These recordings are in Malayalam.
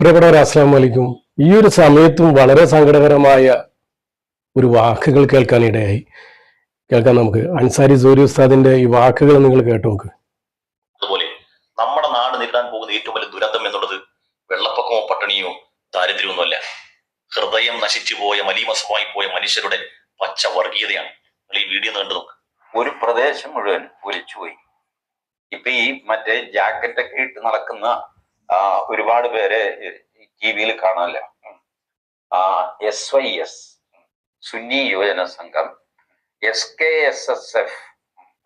പ്രിയപ്പെട്ടവർ അസ്സാം വലൈക്കും ഈ ഒരു സമയത്തും വളരെ സങ്കടകരമായ ഒരു വാക്കുകൾ കേൾക്കാനിടയായി കേൾക്കാൻ നമുക്ക് അൻസാരി സൂര്യ ഉസ്താദിന്റെ ഈ വാക്കുകൾ നിങ്ങൾ കേട്ടു നോക്ക്. അതുപോലെ നമ്മുടെ നാട് നേരിടാൻ പോകുന്ന ഏറ്റവും വലിയ ദുരന്തം എന്നുള്ളത് വെള്ളപ്പൊക്കമോ പട്ടിണിയോ ദാരിദ്ര്യമൊന്നുമല്ല ഹൃദയം നശിച്ചു പോയ മലീമസമായി പോയ മനുഷ്യരുടെ പച്ച വർഗീയതയാണ്. നിങ്ങൾ ഈ വീഡിയോ കണ്ടു നോക്ക്. ഒരു പ്രദേശം മുഴുവൻ ഒലിച്ചുപോയി ഇപ്പൊ ഈ മറ്റേ ജാക്കറ്റൊക്കെ ഇട്ട് നടക്കുന്ന ഒരുപാട് പേരെ ടി വിയിൽ കാണാമല്ലോ S Y S Sunni Yuvajana Sangham S K S S F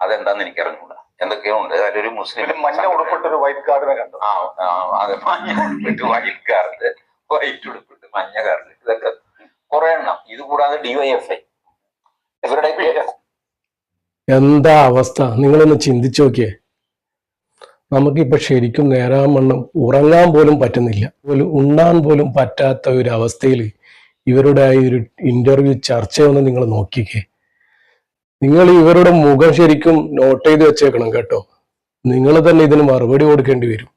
അതെന്താന്ന് എനിക്ക് അറിഞ്ഞൂടാ എന്തൊക്കെയോ ഉണ്ട് അതിലൊരു മുസ്ലിം പിന്നെ മഞ്ഞ ഉടുപ്പിട്ട് ഒരു വൈറ്റ് കാർഡിനെ കണ്ടു. ആ ആ, അതെ മഞ്ഞ ഉടുപ്പിട്ട് വൈറ്റ് കാർഡ് വൈറ്റ് ഉടുപ്പിട്ട് മഞ്ഞ കാർഡ് ഇതൊക്കെ കുറെ എണ്ണം. ഇത് കൂടാതെ ഡിവൈഎഫ്ഐ ഇവരുടെ എന്താ അവസ്ഥ? നിങ്ങളൊന്ന് ചിന്തിച്ചു നോക്കിയേ. നമുക്കിപ്പോ ശരിക്കും നേരാൻ വണ്ണം ഉറങ്ങാൻ പോലും പറ്റുന്നില്ല. പോലും ഉണ്ണാൻ പോലും പറ്റാത്ത ഒരു അവസ്ഥയിൽ ഇവരുടെ ആ ഒരു ഇന്റർവ്യൂ ചർച്ചയൊന്ന് നിങ്ങൾ നോക്കിക്കേ. നിങ്ങൾ ഇവരുടെ മുഖം ശരിക്കും നോട്ട് ചെയ്ത് വെച്ചേക്കണം കേട്ടോ. നിങ്ങൾ തന്നെ ഇതിന് മറുപടി കൊടുക്കേണ്ടി വരും.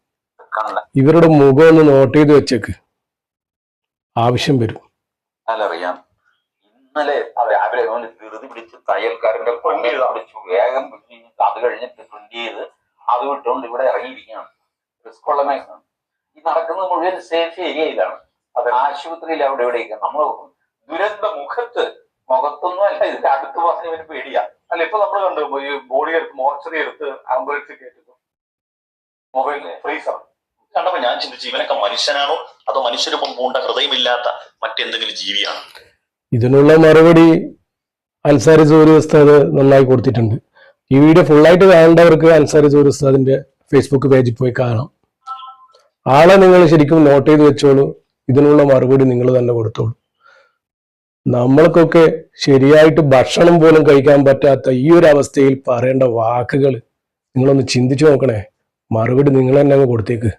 ഇവരുടെ മുഖം ഒന്ന് നോട്ട് ചെയ്ത് വെച്ചേക്ക്. ആവശ്യം വരും. അറിയാം ഇന്നലെ രാവിലെ ധൃതി പിടിച്ച് തയ്യൽക്കാരന്റെ കൊണ്ടി അടിച്ചു വേഗം അത് കഴിഞ്ഞിട്ട് പ്രിന്റ് ചെയ്ത് അത് വിട്ടുകൊണ്ട് ഇവിടെ ഇറങ്ങിയിരിക്കുകയാണ്. റിസ്ക് ഉള്ള മേഖല ഈ നടക്കുന്നത് മുഴുവൻ സേഫ് ഏരിയയിലാണ് അത് ആശുപത്രിയിൽ അവിടെ ഇവിടെയൊക്കെ നമ്മൾ ദുരന്ത മുഖത്ത് മുഖത്തൊന്നും അല്ല ഇതിന്റെ അടുത്ത് പറഞ്ഞ ഇവന് പേടിയാ. അല്ല ഇപ്പൊ നമ്മൾ കണ്ടു ഈ ബോഡി എടുത്ത് മോർച്ചറി എടുത്ത് ആംബുലൻസ് കയറ്റുന്നു മൊബൈൽ ഫ്രീസർ കണ്ടപ്പോ ഞാൻ ചിന്തിച്ചു ഇവനൊക്കെ മനുഷ്യനാണോ? അതോ മനുഷ്യരൂപം പൂണ്ട ഹൃദയമില്ലാത്ത മറ്റെന്തെങ്കിലും ജീവിയാണ്? ഇതിനുള്ള മറുപടി അൻസാരി സൂര്യ ഉസ്താദ് നന്നായി കൊടുത്തിട്ടുണ്ട്. ഈ വീഡിയോ ഫുള്ളായിട്ട് കാണേണ്ടവർക്ക് അൻസാരി സൂര്യ ഉസ്താദിന്റെ ഫേസ്ബുക്ക് പേജിൽ പോയി കാണാം. ആളെ നിങ്ങൾ ശരിക്കും നോട്ട് ചെയ്ത് വെച്ചോളൂ. ഇതിനുള്ള മറുപടി നിങ്ങൾ തന്നെ കൊടുത്തോളൂ. നമ്മൾക്കൊക്കെ ശരിയായിട്ട് ഭക്ഷണം പോലും കഴിക്കാൻ പറ്റാത്ത ഈ ഒരു അവസ്ഥയിൽ പറയേണ്ട വാക്കുകൾ നിങ്ങളൊന്ന് ചിന്തിച്ചു നോക്കണേ. മറുപടി നിങ്ങൾ തന്നെ അങ്ങ് കൊടുത്തേക്ക്.